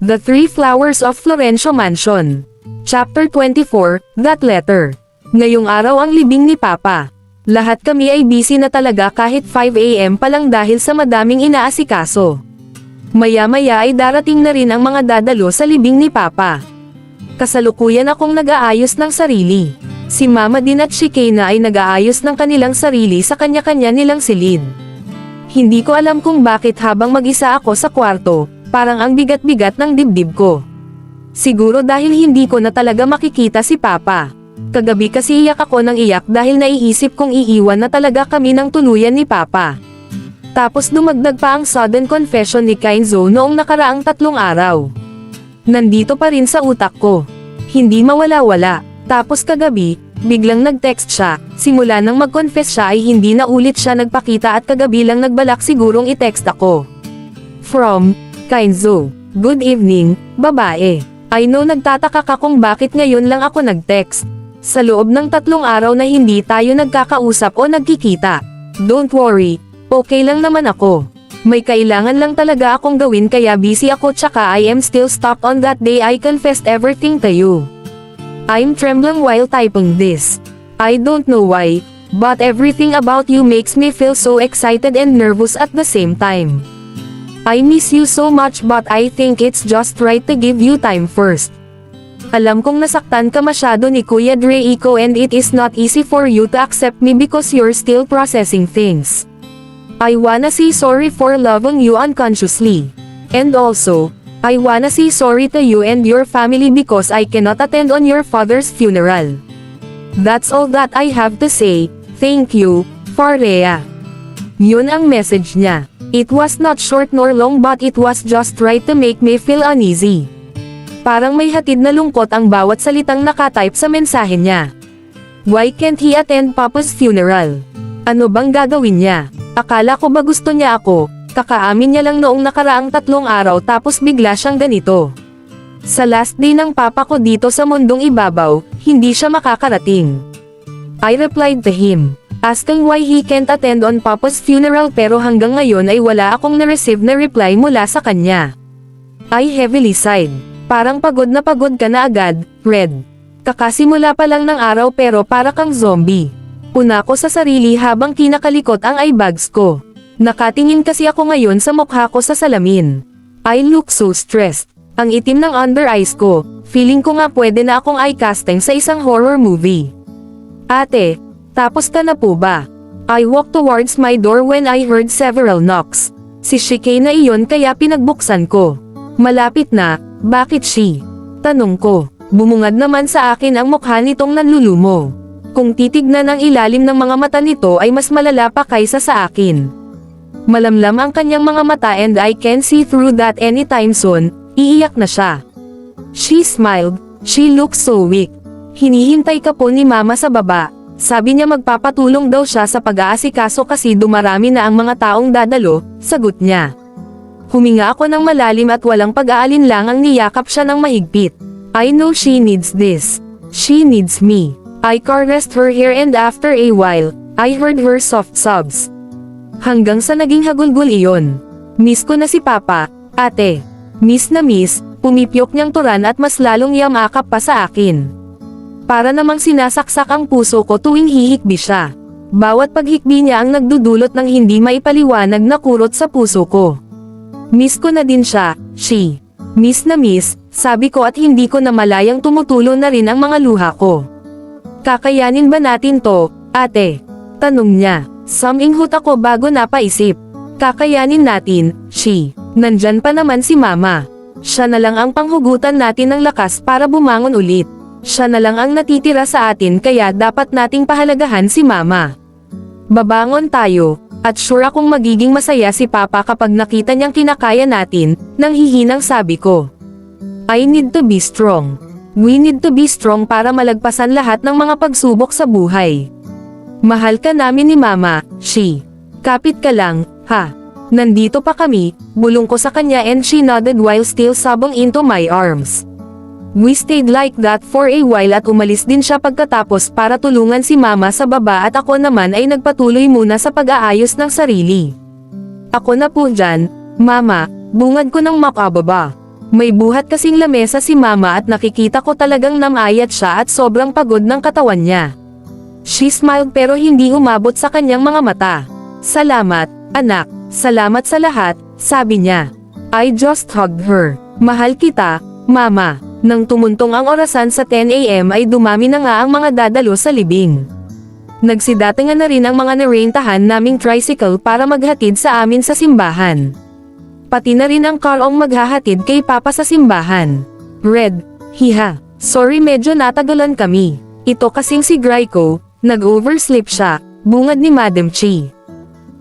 The Three Flowers of Florencio Mansion. Chapter 24, That Letter. Ngayong araw ang libing ni Papa. Lahat kami ay busy na talaga kahit 5am pa lang dahil sa madaming inaasikaso. Maya-maya ay darating na rin ang mga dadalo sa libing ni Papa. Kasalukuyan akong nag-aayos ng sarili. Si Mama din at si Kayna ay nag-aayos ng kanilang sarili sa kanya-kanya nilang silid. Hindi ko alam kung bakit habang mag-isa ako sa kwarto, parang ang bigat-bigat ng dibdib ko. Siguro dahil hindi ko na talaga makikita si Papa. Kagabi kasi iyak ako ng iyak dahil naiisip kong iiwan na talaga kami ng tuluyan ni Papa. Tapos dumagdag pa ang sudden confession ni Kainzo noong nakaraang tatlong araw. Nandito pa rin sa utak ko. Hindi mawala-wala. Tapos kagabi, biglang nag-text siya, simula nang mag-confess siya ay hindi na ulit siya nagpakita at kagabi lang nagbalak sigurong i-text ako. From, Kainzo. Good evening, babae. I know nagtataka ka kung bakit ngayon lang ako nag-text. Sa loob ng tatlong araw na hindi tayo nagkakausap o nagkikita. Don't worry, okay lang naman ako. May kailangan lang talaga akong gawin kaya busy ako tsaka I am still stuck on that day I confessed everything to you. I'm trembling while typing this. I don't know why, but everything about you makes me feel so excited and nervous at the same time. I miss you so much but I think it's just right to give you time first. Alam kong nasaktan ka masyado ni Kuya Dreico and it is not easy for you to accept me because you're still processing things. I wanna say sorry for loving you unconsciously. And also, I wanna say sorry to you and your family because I cannot attend on your father's funeral. That's all that I have to say, thank you, Farea. Yun ang message niya. It was not short nor long but it was just right to make me feel uneasy. Parang may hatid na lungkot ang bawat salitang nakatype sa mensahe niya. Why can't he attend Papa's funeral? Ano bang gagawin niya? Akala ko ba gusto niya ako, kakaamin niya lang noong nakaraang tatlong araw tapos bigla siyang ganito. Sa last day ng papa ko dito sa mundong ibabaw, hindi siya makakarating. I replied to him, asking why he can't attend on Papa's funeral pero hanggang ngayon ay wala akong na-receive na reply mula sa kanya. I heavily sighed. Parang pagod na pagod ka na agad, Red. Kakasimula pa lang ng araw pero para kang zombie. Puna ko sa sarili habang kinakalikot ang eyebags ko. Nakatingin kasi ako ngayon sa mukha ko sa salamin. I look so stressed. Ang itim ng under eyes ko, feeling ko nga pwede na akong eye casting sa isang horror movie. Ate, tapos ka na po ba? I walked towards my door when I heard several knocks. Si Shikay na iyon kaya pinagbuksan ko. Malapit na, bakit she? Tanong ko. Bumungad naman sa akin ang mukha nitong nanlulumo. Kung titignan ang ilalim ng mga mata nito ay mas malala pa kaysa sa akin. Malamlam ang kanyang mga mata and I can see through that anytime soon, iiyak na siya. She smiled, she looks so weak. Hinihintay ka po ni mama sa baba. Sabi niya magpapatulong daw siya sa pag-aasikaso kasi dumarami na ang mga taong dadalo, sagot niya. Huminga ako ng malalim at walang pag-aalinlangang niyakap siya ng mahigpit. I know she needs this. She needs me. I caressed her hair and after a while, I heard her soft sobs. Hanggang sa naging hagulgul iyon. Miss ko na si Papa, ate. Miss na miss, pumipyok niyang turan at mas lalong yamakap pa sa akin. Para namang sinasaksak ang puso ko tuwing hihikbi siya. Bawat paghikbi niya ang nagdudulot ng hindi maipaliwanag na kurot sa puso ko. Miss ko na din siya, she. Miss na miss, sabi ko at hindi ko na malayang tumutulo na rin ang mga luha ko. Kakayanin ba natin to, ate? Tanong niya. Suminghot ako bago napaisip. Kakayanin natin, she. Nandyan pa naman si mama. Siya na lang ang panghugutan natin ng lakas para bumangon ulit. Siya na lang ang natitira sa atin kaya dapat nating pahalagahan si mama. Babangon tayo, at sure akong magiging masaya si Papa kapag nakita niyang kinakaya natin, nang hihinang sabi ko. I need to be strong. We need to be strong para malagpasan lahat ng mga pagsubok sa buhay. Mahal ka namin ni Mama, she. Kapit ka lang, ha. Nandito pa kami, bulong ko sa kanya and she nodded while still sobbing into my arms. We stayed like that for a while at umalis din siya pagkatapos para tulungan si mama sa baba at ako naman ay nagpatuloy muna sa pag-aayos ng sarili. Ako na po dyan, mama, bungad ko ng makababa. May buhat kasing lamesa si mama at nakikita ko talagang namayat siya at sobrang pagod ng katawan niya. She smiled pero hindi umabot sa kanyang mga mata. Salamat, anak. Salamat sa lahat, sabi niya. I just hugged her. Mahal kita, mama. Nang tumuntong ang orasan sa 10am ay dumami na nga ang mga dadalo sa libing. Nagsidatingan na rin ang mga narentahan naming tricycle para maghatid sa amin sa simbahan. Pati na rin ang karong maghahatid kay Papa sa simbahan. Red, hiha, sorry medyo natagalan kami. Ito kasing si Gryko, nag-oversleep siya, bungad ni Madam Chi.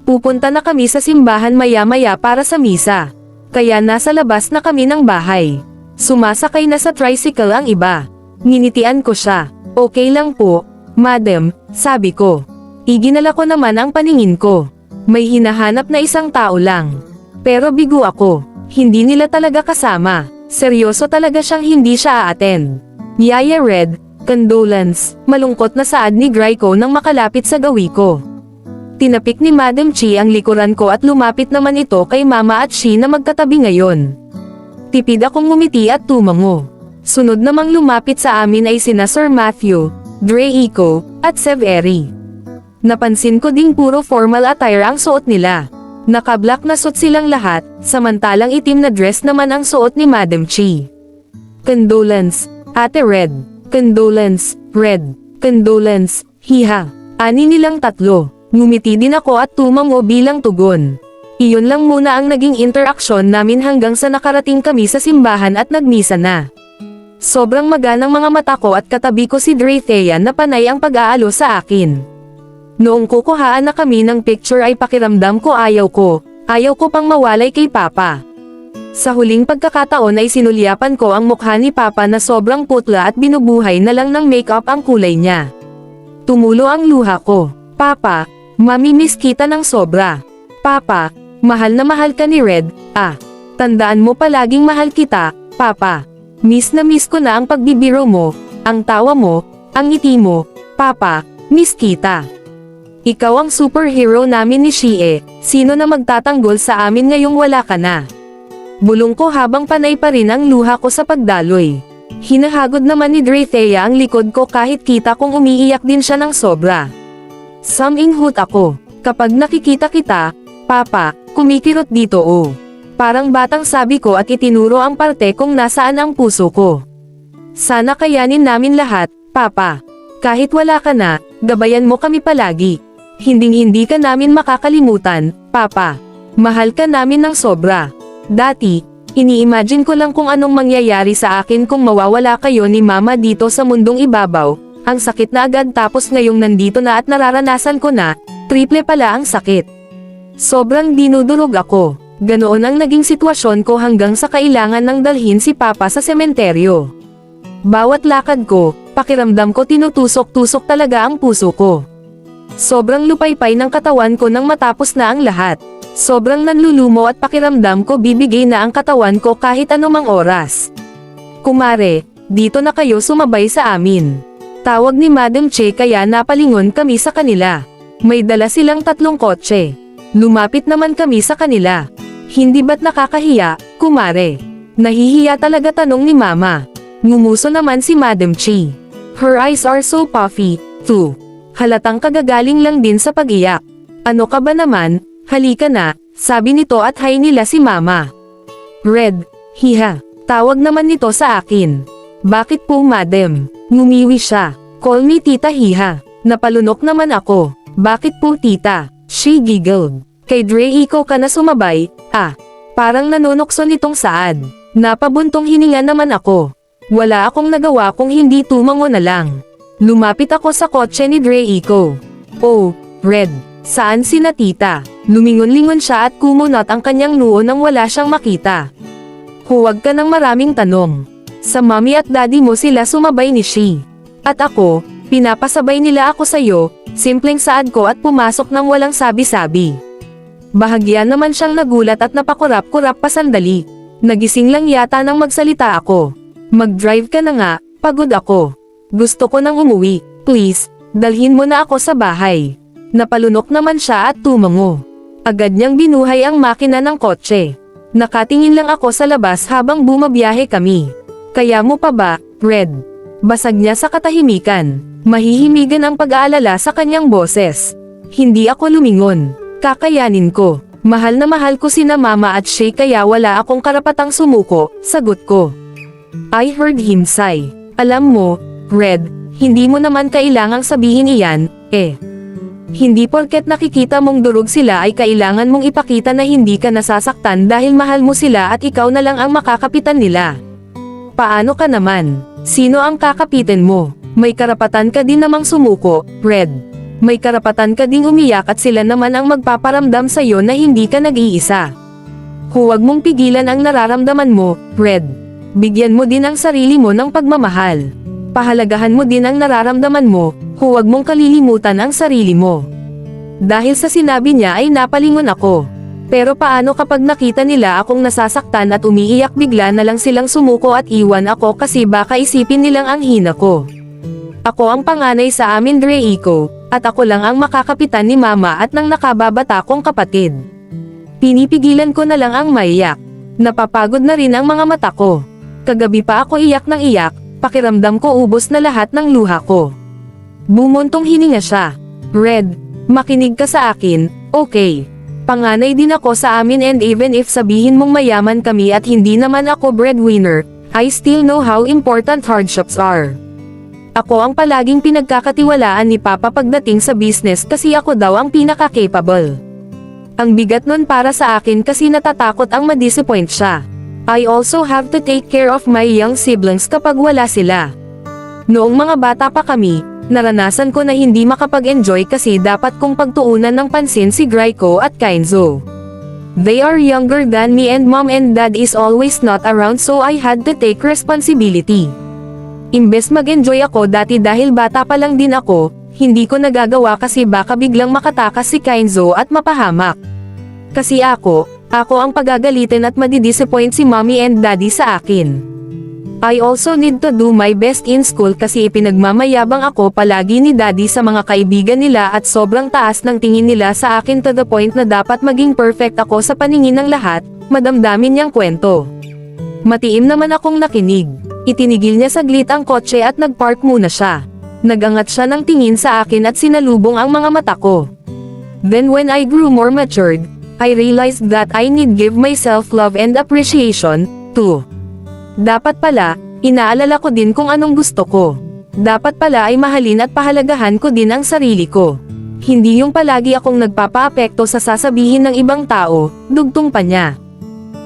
Pupunta na kami sa simbahan maya-maya para sa misa. Kaya nasa labas na kami ng bahay. Sumasakay na sa tricycle ang iba. Nginitian ko siya. Okay lang po, madam, sabi ko. Iginala ko naman ang paningin ko. May hinahanap na isang tao lang. Pero bigo ako. Hindi nila talaga kasama. Seryoso talaga siyang hindi siya aaten. Yaya Red, condolence, malungkot na saad ni Gryko nang makalapit sa gawi ko. Tinapik ni Madam Chi ang likuran ko at lumapit naman ito kay Mama at Shi na magkatabi ngayon. Tipid akong ngumiti at tumango. Sunod namang lumapit sa amin ay sina Sir Matthew, Dre Iko, at Severi. Napansin ko ding puro formal attire ang suot nila. Naka-black na suit silang lahat, samantalang itim na dress naman ang suot ni Madam Chi. Condolence, Ate Red. Condolence, Red. Condolence, Hiha. Ani nilang tatlo. Ngumiti din ako at tumango bilang tugon. Iyon lang muna ang naging interaksyon namin hanggang sa nakarating kami sa simbahan at nagmisa na. Sobrang maganang mga mata ko at katabi ko si Drethea na panay ang pag-aalo sa akin. Noong kukuhaan na kami ng picture ay pakiramdam ko ayaw ko, ayaw ko pang mawalay kay Papa. Sa huling pagkakataon ay sinulyapan ko ang mukha ni Papa na sobrang putla at binubuhay na lang ng makeup ang kulay niya. Tumulo ang luha ko. Papa, mamimiss kita ng sobra. Papa, mahal na mahal ka ni Red, ah. Tandaan mo palaging mahal kita, Papa. Miss na miss ko na ang pagbibiro mo, ang tawa mo, ang ngiti mo, Papa, miss kita. Ikaw ang superhero namin ni Shie, sino na magtatanggol sa amin ngayong wala ka na. Bulong ko habang panay pa rin ang luha ko sa pagdaloy. Hinahagod naman ni Drethea ang likod ko kahit kita kong umiiyak din siya ng sobra. Saminghut ako, kapag nakikita kita, Papa, kumikirot dito o. Parang batang sabi ko at itinuro ang parte kung nasaan ang puso ko. Sana kayanin namin lahat, Papa. Kahit wala ka na, gabayan mo kami palagi. Hinding-hindi ka namin makakalimutan, Papa. Mahal ka namin ng sobra. Dati, ini-imagine ko lang kung anong mangyayari sa akin kung mawawala kayo ni Mama dito sa mundong ibabaw. Ang sakit na agad tapos ngayong nandito na at nararanasan ko na, triple pala ang sakit. Sobrang dinudurog ako. Ganoon ang naging sitwasyon ko hanggang sa kailangan ng dalhin si Papa sa sementeryo. Bawat lakad ko, pakiramdam ko tinutusok-tusok talaga ang puso ko. Sobrang lupaypay ng katawan ko nang matapos na ang lahat. Sobrang nanlulumo at pakiramdam ko bibigay na ang katawan ko kahit anumang oras. Kumare, dito na kayo sumabay sa amin. Tawag ni Madam Che kaya napalingon kami sa kanila. May dala silang tatlong kotse. Lumapit naman kami sa kanila. Hindi ba't nakakahiya, kumare? Nahihiya talaga tanong ni Mama. Ngumuso naman si Madam Chi. Her eyes are so puffy, too. Halatang kagagaling lang din sa pag-iyak. Ano ka ba naman, halika na, sabi nito at hay nila si Mama. Red, hiha, tawag naman nito sa akin. Bakit po madam? Ngumiwi siya. Call me tita hiha. Napalunok naman ako. Bakit po tita? She giggled. Kay Dre ikaw ka na sumabay, ah. Parang nanunokso nitong saad. Napabuntong hininga naman ako. Wala akong nagawa kung hindi tumango na lang. Lumapit ako sa kotse ni Dre Iko. Oh, Red, saan si na tita? Lumingon-lingon siya at kumunot ang kanyang noo nang wala siyang makita. Huwag ka ng maraming tanong. Sa mommy at daddy mo sila sumabay ni She. At ako, pinapasabay nila ako sa'yo, simpleng saad ko at pumasok ng walang sabi-sabi. Bahagya naman siyang nagulat at napakurap-kurap pa sandali. Nagising lang yata nang magsalita ako. Mag-drive ka na nga, pagod ako. Gusto ko nang umuwi, please, dalhin mo na ako sa bahay. Napalunok naman siya at tumango. Agad niyang binuhay ang makina ng kotse. Nakatingin lang ako sa labas habang bumabiyahe kami. Kaya mo pa ba, Red? Basag niya sa katahimikan. Mahihimigan ang pag-aalala sa kanyang boses. Hindi ako lumingon. Kakayanin ko. Mahal na mahal ko sina mama at Shay kaya wala akong karapatang sumuko, sagot ko. I heard him sigh. Alam mo, Red, hindi mo naman kailangang sabihin iyan, eh. Hindi porket nakikita mong durog sila ay kailangan mong ipakita na hindi ka nasasaktan dahil mahal mo sila at ikaw na lang ang makakapitan nila. Paano ka naman? Sino ang kakapitin mo? May karapatan ka din namang sumuko, Red. May karapatan ka ding umiyak at sila naman ang magpaparamdam sa iyo na hindi ka nag-iisa. Huwag mong pigilan ang nararamdaman mo, Red. Bigyan mo din ang sarili mo ng pagmamahal. Pahalagahan mo din ang nararamdaman mo, huwag mong kalilimutan ang sarili mo. Dahil sa sinabi niya ay napalingon ako. Pero paano kapag nakita nila akong nasasaktan at umiiyak bigla na lang silang sumuko at iwan ako kasi baka isipin nilang ang hina ko. Ako ang panganay sa amin Dreiko, at ako lang ang makakapitan ni mama at ng nakababata kong kapatid. Pinipigilan ko na lang ang maiyak. Napapagod na rin ang mga mata ko. Kagabi pa ako iyak ng iyak, pakiramdam ko ubos na lahat ng luha ko. Bumuntong hininga siya. Red, makinig ka sa akin, okay. Panganay din ako sa amin and even if sabihin mong mayaman kami at hindi naman ako breadwinner, I still know how important hardships are. Ako ang palaging pinagkakatiwalaan ni Papa pagdating sa business kasi ako daw ang pinaka-capable. Ang bigat nun para sa akin kasi natatakot ang madisappoint siya. I also have to take care of my young siblings kapag wala sila. Noong mga bata pa kami, naranasan ko na hindi makapag-enjoy kasi dapat kong pagtuunan ng pansin si Graiko at Kainzo. They are younger than me and mom and dad is always not around so I had to take responsibility. Imbes mag-enjoy ako dati dahil bata pa lang din ako, hindi ko nagagawa kasi baka biglang makatakas si Kainzo at mapahamak. Kasi ako, ako ang pagagalitin at madidisappoint si mommy and daddy sa akin. I also need to do my best in school kasi ipinagmamayabang ako palagi ni daddy sa mga kaibigan nila at sobrang taas ng tingin nila sa akin to the point na dapat maging perfect ako sa paningin ng lahat, madamdamin niyang kwento. Matiim naman akong nakinig. Itinigil niya saglit ang kotse at nagpark muna siya. Nagangat siya ng tingin sa akin at sinalubong ang mga mata ko. Then when I grew more matured, I realized that I need give myself love and appreciation, too. Dapat pala, inaalala ko din kung anong gusto ko. Dapat pala ay mahalin at pahalagahan ko din ang sarili ko. Hindi yung palagi akong nagpapaapekto sa sasabihin ng ibang tao, dugtong pa niya.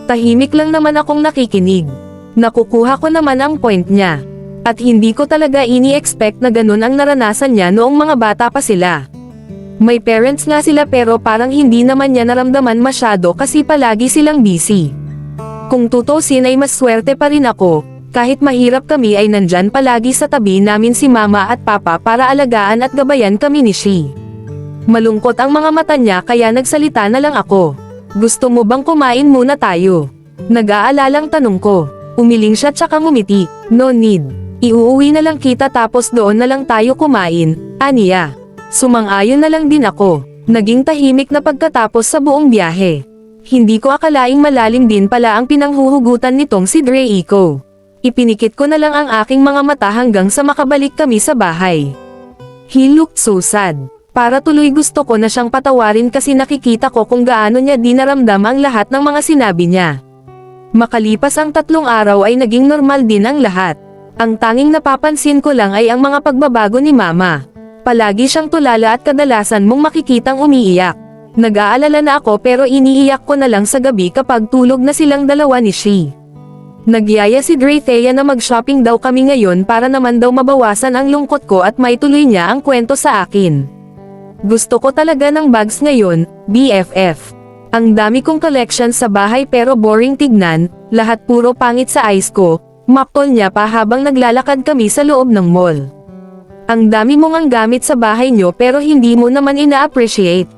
Tahimik lang naman akong nakikinig. Nakukuha ko naman ang point niya. At hindi ko talaga ini-expect na ganun ang naranasan niya noong mga bata pa sila. May parents nga sila pero parang hindi naman niya naramdaman masyado kasi palagi silang busy. Kung tutusin ay mas swerte pa rin ako, kahit mahirap kami ay nandyan palagi sa tabi namin si mama at papa para alagaan at gabayan kami ni Shi. Malungkot ang mga mata niya kaya nagsalita na lang ako. Gusto mo bang kumain muna tayo? Nag-aalalang tanong ko. Umiling siya tsaka ngumiti, no need. Iuuwi na lang kita tapos doon na lang tayo kumain, aniya. Sumang-ayon na lang din ako. Naging tahimik na pagkatapos sa buong biyahe. Hindi ko akalaing malalim din pala ang pinanghuhugutan nitong si Dreiko. Ipinikit ko na lang ang aking mga mata hanggang sa makabalik kami sa bahay. He looked so sad. Para tuloy gusto ko na siyang patawarin kasi nakikita ko kung gaano niya dinaramdam ang lahat ng mga sinabi niya. Makalipas ang tatlong araw ay naging normal din ang lahat. Ang tanging napapansin ko lang ay ang mga pagbabago ni mama. Palagi siyang tulala at kadalasan mong makikitang umiiyak. Nag-aalala na ako pero iniiyak ko na lang sa gabi kapag tulog na silang dalawa ni Shi. Nagyaya si Drethea na mag-shopping daw kami ngayon para naman daw mabawasan ang lungkot ko at maituloy niya ang kwento sa akin. Gusto ko talaga ng bags ngayon, BFF. Ang dami kong collection sa bahay pero boring tignan, lahat puro pangit sa eyes ko, maptol niya pa habang naglalakad kami sa loob ng mall. Ang dami mong ang gamit sa bahay nyo pero hindi mo naman ina-appreciate.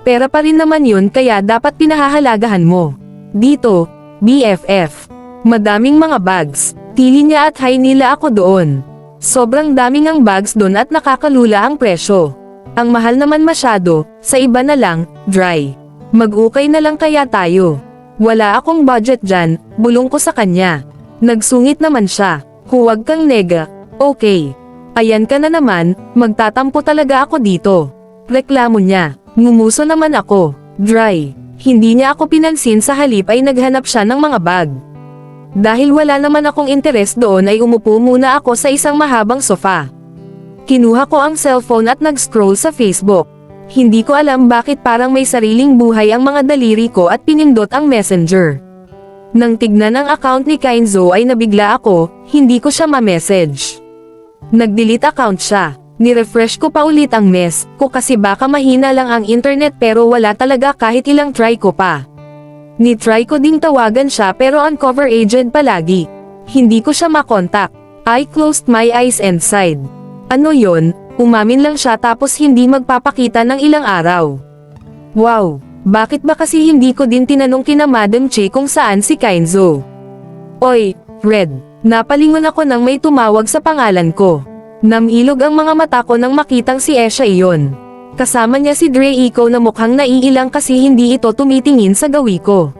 Pera pa rin naman yun kaya dapat pinahahalagahan mo. Dito, BFF. Madaming mga bags, tili niya at high nila ako doon. Sobrang daming ang bags doon at nakakalula ang presyo. Ang mahal naman masyado, sa iba na lang, dry. Mag-ukay na lang kaya tayo. Wala akong budget dyan, bulong ko sa kanya. Nagsungit naman siya. Huwag kang nega. Okay. Ayan ka na naman, magtatampo talaga ako dito. Reklamo niya. Ngumuso naman ako. Dry. Hindi niya ako pinansin sa halip ay naghanap siya ng mga bag. Dahil wala naman akong interes doon ay umupo muna ako sa isang mahabang sofa. Kinuha ko ang cellphone at nag-scroll sa Facebook. Hindi ko alam bakit parang may sariling buhay ang mga daliri ko at pinindot ang messenger. Nang tignan ang account ni Kainzo ay nabigla ako, hindi ko siya ma-message. Nag-delete account siya. Nirefresh ko pa ulit ang mess ko kasi baka mahina lang ang internet pero wala talaga kahit ilang try ko pa. Ni-try ko ding tawagan siya pero uncover agent palagi. Hindi ko siya makontak. I closed my eyes and sighed. Ano yon? Umamin lang siya tapos hindi magpapakita ng ilang araw. Wow, bakit ba kasi hindi ko din tinanong kina Madam Che kung saan si Kainzo? Oy, Red, napalingon ako nang may tumawag sa pangalan ko. Namilog ang mga mata ko nang makitang si Esha iyon. Kasama niya si Dre Iko na mukhang naiilang kasi hindi ito tumitingin sa gawi ko.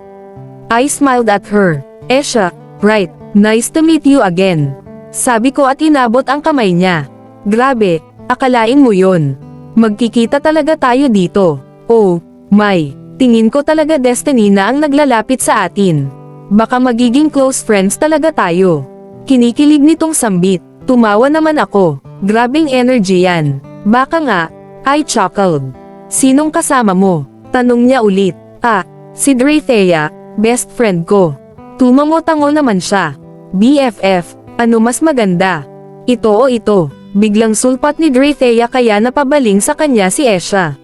I smiled at her. Esha, right, nice to meet you again. Sabi ko at inabot ang kamay niya. Grabe, akalain mo yon. Magkikita talaga tayo dito. Oh, my, tingin ko talaga destiny na ang naglalapit sa atin. Baka magiging close friends talaga tayo. Kinikilig nitong sambit. Tumawa naman ako. Grabing energy yan. Baka nga, I chuckled. Sinong kasama mo? Tanong niya ulit. Ah, si Drethea, best friend ko. Tumango-tango naman siya. BFF, ano mas maganda? Ito o ito. Biglang sulpat ni Drethea kaya napabaling sa kanya si Esha.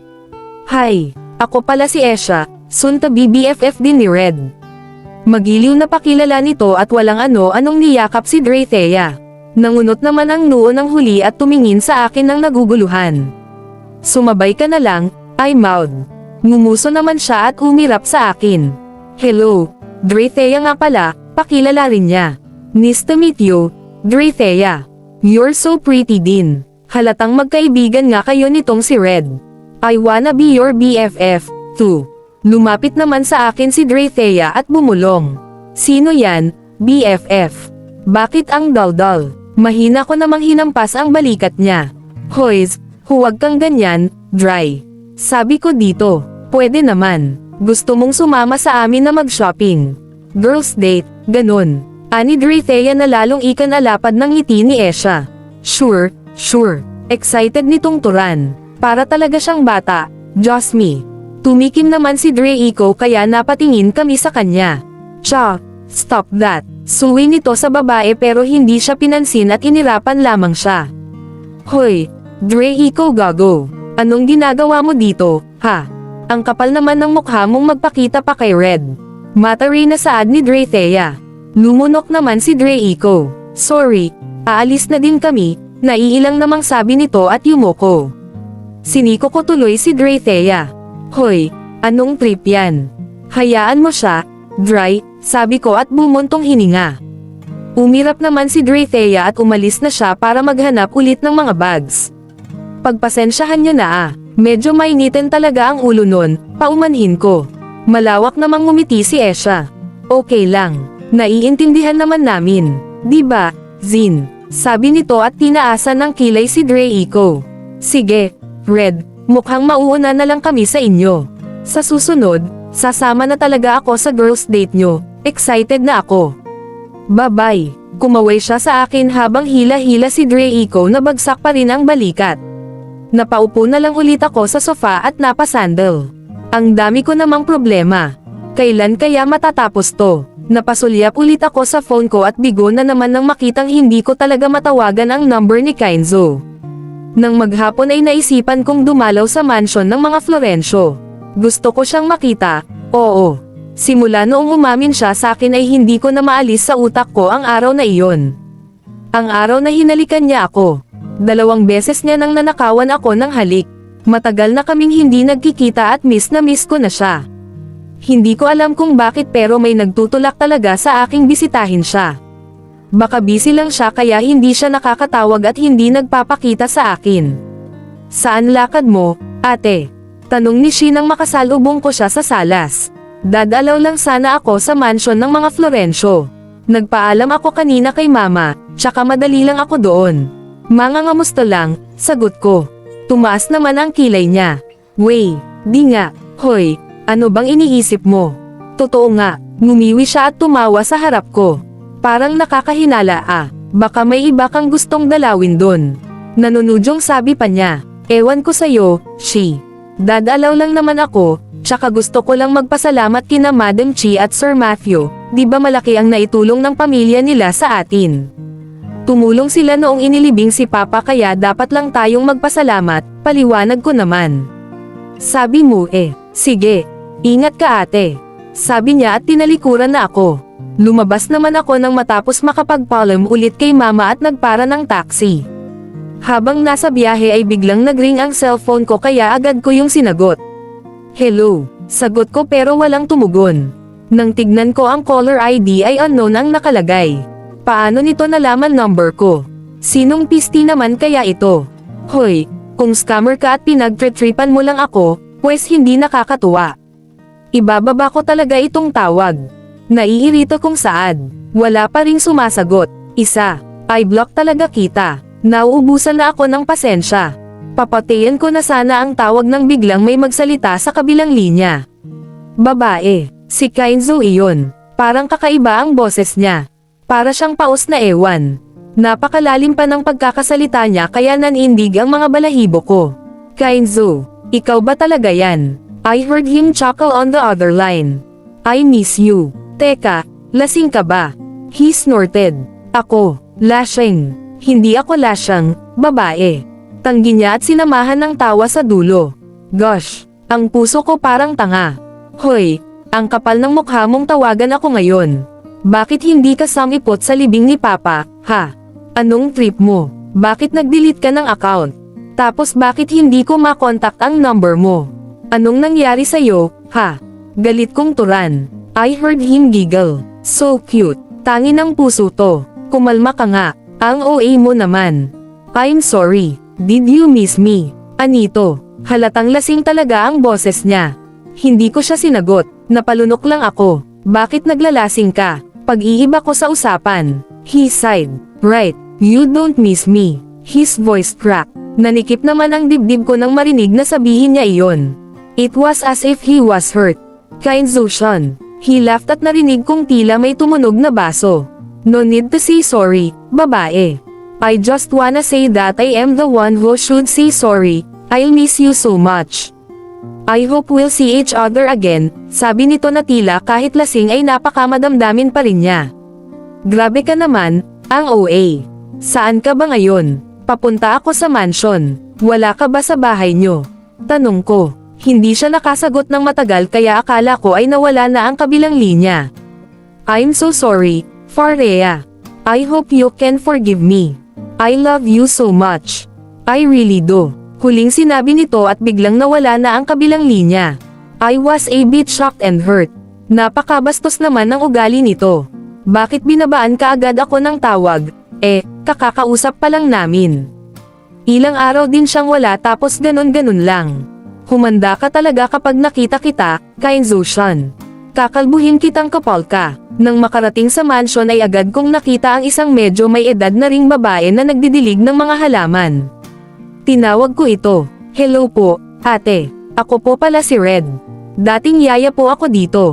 Hi, ako pala si Esha, soon to be BFF din ni Red. Magiliw na pakilala nito at walang ano-anong niyakap si Drethea. Nangunot naman ang noo ng huli at tumingin sa akin ng naguguluhan. Sumabay ka na lang, I mouthed. Ngumuso naman siya at umirap sa akin. Hello, Drethea nga pala, pakilala rin niya. Nice to meet you, Drethea. You're so pretty din. Halatang magkaibigan nga kayo nitong si Red. I wanna be your BFF, too. Lumapit naman sa akin si Drethea at bumulong. Sino yan, BFF? Bakit ang daldal? Mahina ko namang hinampas ang balikat niya. Hoys, huwag kang ganyan, dry. Sabi ko dito, pwede naman. Gusto mong sumama sa amin na mag-shopping. Girls date, ganun. Ani Drethea na lalong ikan alapad ng ngiti ni Esha. Sure, sure. Excited nitong turan. Para talaga siyang bata. Just me. Tumikim naman si Dre Iko kaya napatingin kami sa kanya. Cha, stop that. Suwi nito sa babae pero hindi siya pinansin at inirapan lamang siya. Hoy, Dre Iko gago. Anong ginagawa mo dito, ha? Ang kapal naman ng mukha mong magpakita pa kay Red. Matari na saad ni Dre Thea. Lumunok naman si Dre Iko. Sorry, aalis na din kami, naiilang namang sabi nito at yumoko. Siniko ko tuloy si Dre Thea. Hoy, anong trip yan? Hayaan mo siya, Dry, sabi ko at bumuntong hininga. Umirap naman si Drethea at umalis na siya para maghanap ulit ng mga bags. Pagpasensyahan niyo na ah, medyo mainitin talaga ang ulo nun, paumanhin ko. Malawak namang ngumiti si Esha. Okay lang, naiintindihan naman namin. Di ba, Zin? Sabi nito at tinaasan ng kilay si Dre Iko. Sige, Red, mukhang mauuna na lang kami sa inyo. Sa susunod, sasama na talaga ako sa girls date nyo. Excited na ako. Bye-bye. Kumaway siya sa akin habang hila-hila si Dre Iko na bagsak pa rin ang balikat. Napaupo na lang ulit ako sa sofa at napasandal. Ang dami ko namang problema. Kailan kaya matatapos to? Napasulyap ulit ako sa phone ko at bigo na naman nang makitang hindi ko talaga matawagan ang number ni Kainzo. Nang maghapon ay naisipan kong dumalaw sa mansion ng mga Florencio. Gusto ko siyang makita, oo. Simula noong umamin siya sa akin ay hindi ko na maalis sa utak ko ang araw na iyon. Ang araw na hinalikan niya ako. Dalawang beses niya nang nanakawan ako ng halik. Matagal na kaming hindi nagkikita at miss na miss ko na siya. Hindi ko alam kung bakit pero may nagtutulak talaga sa aking bisitahin siya. Baka busy lang siya kaya hindi siya nakakatawag at hindi nagpapakita sa akin. Saan lakad mo, ate? Tanong ni Shi nang makasalubong ko siya sa salas. Dadalaw lang sana ako sa mansion ng mga Florencio. Nagpaalam ako kanina kay mama, tsaka madali lang ako doon. Mga ngamusta lang, sagot ko. Tumaas naman ang kilay niya. Wey, di nga, hoy, ano bang iniisip mo? Totoo nga, ngumiwi siya at tumawa sa harap ko. Parang nakakahinala ah, baka may iba kang gustong dalawin doon. Nanunudyong sabi pa niya, ewan ko sa'yo, she. Dadalaw lang naman ako, tsaka gusto ko lang magpasalamat kina Madam Chi at Sir Matthew, di ba malaki ang naitulong ng pamilya nila sa atin. Tumulong sila noong inilibing si Papa kaya dapat lang tayong magpasalamat, paliwanag ko naman. Sabi mo eh, sige, ingat ka ate. Sabi niya at tinalikuran na ako. Lumabas naman ako nang matapos makapagpaalam ulit kay mama at nagpara ng taxi. Habang nasa biyahe ay biglang nagring ang cellphone ko kaya agad ko yung sinagot. Hello, sagot ko pero walang tumugon. Nang tignan ko ang caller ID ay unknown ang nakalagay. Paano nito nalaman number ko? Sinong pisti naman kaya ito? Hoy, kung scammer ka at pinagtritripan mo lang ako, pues hindi nakakatuwa. Ibababa ko talaga itong tawag. Naiirito kung saad. Wala pa ring sumasagot. Isa, I block talaga kita. Nauubusan na ako ng pasensya. Papatayan ko na sana ang tawag ng biglang may magsalita sa kabilang linya. Babae, si Kainzo iyon. Parang kakaiba ang boses niya. Para siyang paos na ewan. Napakalalim pa ng pagkakasalita niya kaya nanindig ang mga balahibo ko. Kainzo, ikaw ba talaga yan? I heard him chuckle on the other line. I miss you. Teka, lasing ka ba? He snorted. Ako, lashing. Hindi ako lasyang, babae. Tanggi niya at sinamahan ng tawa sa dulo. Gosh, ang puso ko parang tanga. Hoy, ang kapal ng mukha mong tawagan ako ngayon. Bakit hindi ka samipot sa libing ni Papa, ha? Anong trip mo? Bakit nag-delete ka ng account? Tapos bakit hindi ko makontak ang number mo? Anong nangyari sa'yo, ha? Galit kong turan. I heard him giggle. So cute. Tangi ng puso to. Kumalma ka nga. Ang OA mo naman. I'm sorry. Did you miss me? Anito. Halatang lasing talaga ang boses niya. Hindi ko siya sinagot. Napalunok lang ako. Bakit naglalasing ka? Pag-iiba ko sa usapan. He sighed. Right. You don't miss me. His voice cracked. Nanikip naman ang dibdib ko nang marinig na sabihin niya iyon. It was as if he was hurt. Kind Zushan. He laughed at narinig kong tila may tumunog na baso. No need to say sorry, babae. I just wanna say that I am the one who should say sorry. I'll miss you so much. I hope we'll see each other again, sabi nito na tila kahit lasing ay napakamadamdamin pa rin niya. Grabe ka naman, ang OA. Saan ka ba ngayon? Papunta ako sa mansion. Wala ka ba sa bahay nyo? Tanong ko. Hindi siya nakasagot ng matagal kaya akala ko ay nawala na ang kabilang linya. I'm so sorry, Farea. I hope you can forgive me. I love you so much. I really do. Huling sinabi nito at biglang nawala na ang kabilang linya. I was a bit shocked and hurt. Napakabastos naman ng ugali nito. Bakit binabaan ka agad ako ng tawag? Eh, kakakausap pa lang namin. Ilang araw din siyang wala tapos ganon-ganon lang. Humanda ka talaga kapag nakita kita, Kainzushan. Kakalbuhin kitang kapal ka. Nang makarating sa mansion ay agad kong nakita ang isang medyo may edad na ring babae na nagdidilig ng mga halaman. Tinawag ko ito. Hello po, ate. Ako po pala si Red. Dating yaya po ako dito.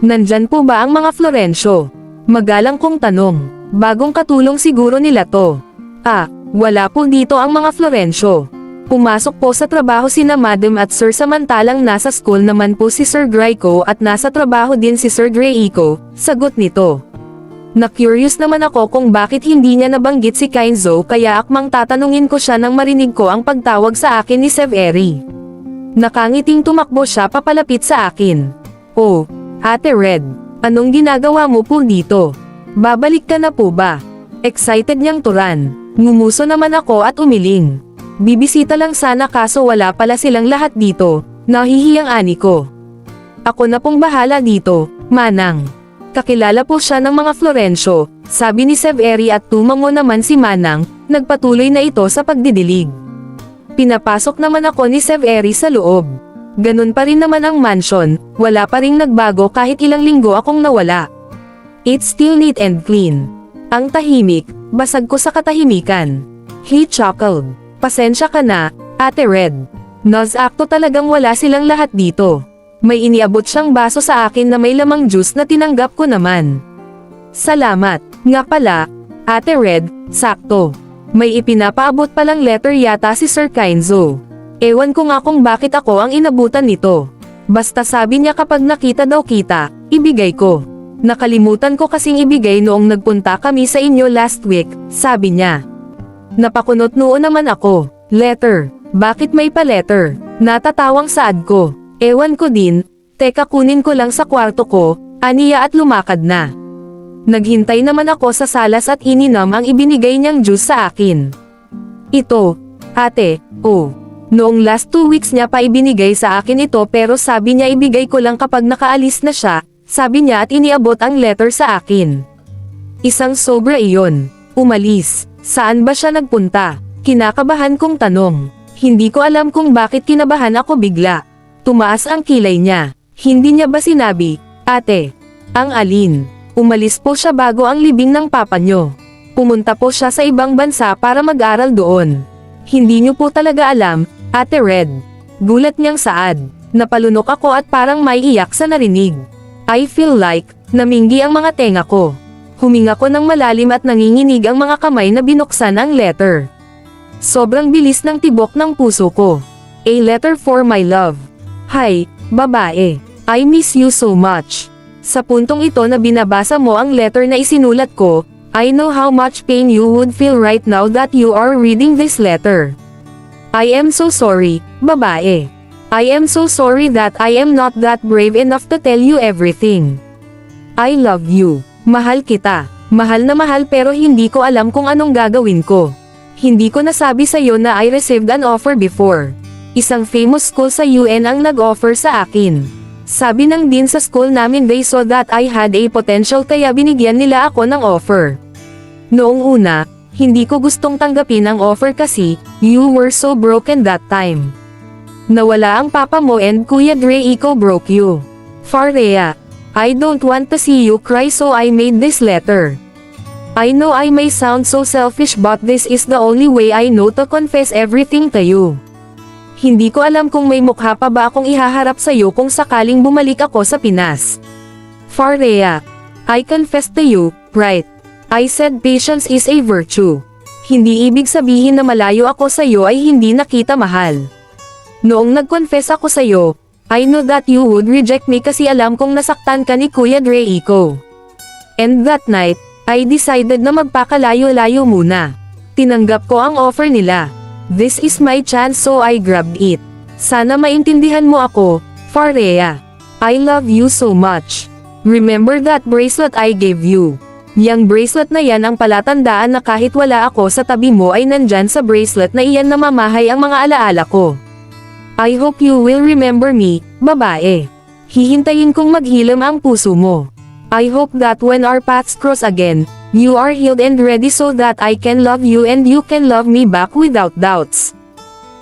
Nandyan po ba ang mga Florencio? Magalang kong tanong. Bagong katulong siguro nila to. Ah, wala po dito ang mga Florencio. Pumasok po sa trabaho sina Madam at Sir samantalang nasa school naman po si Sir Grayco at nasa trabaho din si Sir Grayco, sagot nito. Na-curious naman ako kung bakit hindi niya nabanggit si Kainzo kaya akmang tatanungin ko siya nang marinig ko ang pagtawag sa akin ni Severi. Nakangiting tumakbo siya papalapit sa akin. Oh, Ate Red, anong ginagawa mo po dito? Babalik ka na po ba? Excited niyang turan. Ngumuso naman ako at umiling. Bibisita lang sana kaso wala pala silang lahat dito, nahihiyang ani ko. Ako na pong bahala dito, Manang. Kakilala po siya ng mga Florencio, sabi ni Severi at tumango naman si Manang, nagpatuloy na ito sa pagdidilig. Pinapasok naman ako ni Severi sa loob. Ganun pa rin naman ang mansion, wala pa ring nagbago kahit ilang linggo akong nawala. It's still neat and clean. Ang tahimik, basag ko sa katahimikan. He chuckled. Pasensya ka na, Ate Red. Nos akto talagang wala silang lahat dito. May iniabot siyang baso sa akin na may lamang juice na tinanggap ko naman. Salamat. Nga pala, Ate Red, sakto. May ipinapaabot palang letter yata si Sir Kainzo. Ewan ko nga kung bakit ako ang inabutan nito. Basta sabi niya kapag nakita daw kita, ibigay ko. Nakalimutan ko kasing ibigay noong nagpunta kami sa inyo last week, sabi niya. Napakunot noon naman ako. Letter. Bakit may pa-letter? Natatawang saad ko. Ewan ko din, teka kunin ko lang sa kwarto ko, aniya at lumakad na. Naghintay naman ako sa salas at ininom ang ibinigay niyang juice sa akin. Ito, ate, oh. Noong last two weeks niya pa ibinigay sa akin ito pero sabi niya ibigay ko lang kapag nakaalis na siya, sabi niya at iniabot ang letter sa akin. Isang sobra iyon. Umalis. Saan ba siya nagpunta? Kinakabahan kong tanong. Hindi ko alam kung bakit kinabahan ako bigla. Tumaas ang kilay niya. Hindi niya ba sinabi, Ate, ang alin? Umalis po siya bago ang libing ng papa niyo. Pumunta po siya sa ibang bansa para mag-aral doon. Hindi niyo po talaga alam, Ate Red. Gulat niyang saad. Napalunok ako at parang may iyak sa narinig. I feel like, naminggi ang mga tenga ko. Huminga ko ng malalim at nanginginig ang mga kamay na binuksan ang letter. Sobrang bilis ng tibok ng puso ko. A letter for my love. Hi, babae. I miss you so much. Sa puntong ito na binabasa mo ang letter na isinulat ko, I know how much pain you would feel right now that you are reading this letter. I am so sorry, babae. I am so sorry that I am not that brave enough to tell you everything. I love you. Mahal kita. Mahal na mahal pero hindi ko alam kung anong gagawin ko. Hindi ko nasabi sa iyo na I received an offer before. Isang famous school sa UN ang nag-offer sa akin. Sabi ng din sa school namin they saw that I had a potential kaya binigyan nila ako ng offer. Noong una, hindi ko gustong tanggapin ang offer kasi, you were so broken that time. Nawala ang papa mo and Kuya Dre Iko broke you. Farea, I don't want to see you cry so I made this letter. I know I may sound so selfish but this is the only way I know to confess everything to you. Hindi ko alam kung may mukha pa ba akong ihaharap sa iyo kung sakaling bumalik ako sa Pinas. Farea, I confess to you, right? I said patience is a virtue. Hindi ibig sabihin na malayo ako sa iyo ay hindi nakita mahal. Noong nag-confess ako sa iyo, I know that you would reject me kasi alam kong nasaktan ka ni Kuya Dre Iko. And that night, I decided na magpakalayo-layo muna. Tinanggap ko ang offer nila. This is my chance so I grabbed it. Sana maintindihan mo ako, Farea. I love you so much. Remember that bracelet I gave you. Yang bracelet na yan ang palatandaan na kahit wala ako sa tabi mo ay nandyan sa bracelet na iyan na mamahay ang mga alaala ko. I hope you will remember me, babae. Hihintayin kong maghilom ang puso mo. I hope that when our paths cross again, you are healed and ready so that I can love you and you can love me back without doubts.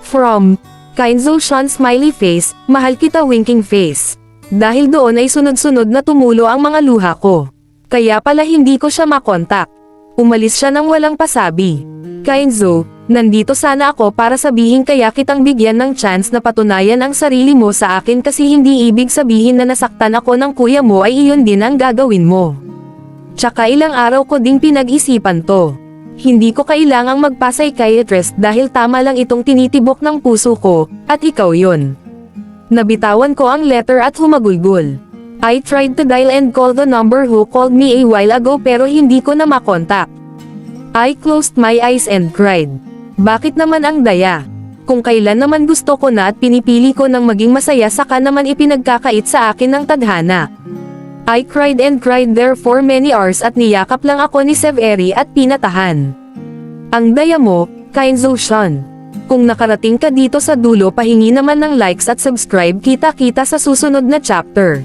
From, Kainzo Sean Smiley Face, Mahal Kita Winking Face. Dahil doon ay sunod-sunod na tumulo ang mga luha ko. Kaya pala hindi ko siya makontak. Umalis siya nang walang pasabi. Kainzo, nandito sana ako para sabihin kaya kitang bigyan ng chance na patunayan ang sarili mo sa akin kasi hindi ibig sabihin na nasaktan ako ng kuya mo ay iyon din ang gagawin mo. Tsaka ilang araw ko ding pinag-isipan to. Hindi ko kailangang magpa-psychiatrist dahil tama lang itong tinitibok ng puso ko, at ikaw yon. Nabitawan ko ang letter at humagulgol. I tried to dial and call the number who called me a while ago pero hindi ko na makontak. I closed my eyes and cried. Bakit naman ang daya? Kung kailan naman gusto ko na at pinipili ko ng maging masaya saka naman ipinagkakait sa akin ng tadhana. I cried and cried there for many hours at niyakap lang ako ni Severi at pinatahan. Ang daya mo, Kainzo Sean. Kung nakarating ka dito sa dulo pahingi naman ng likes at subscribe kita-kita sa susunod na chapter.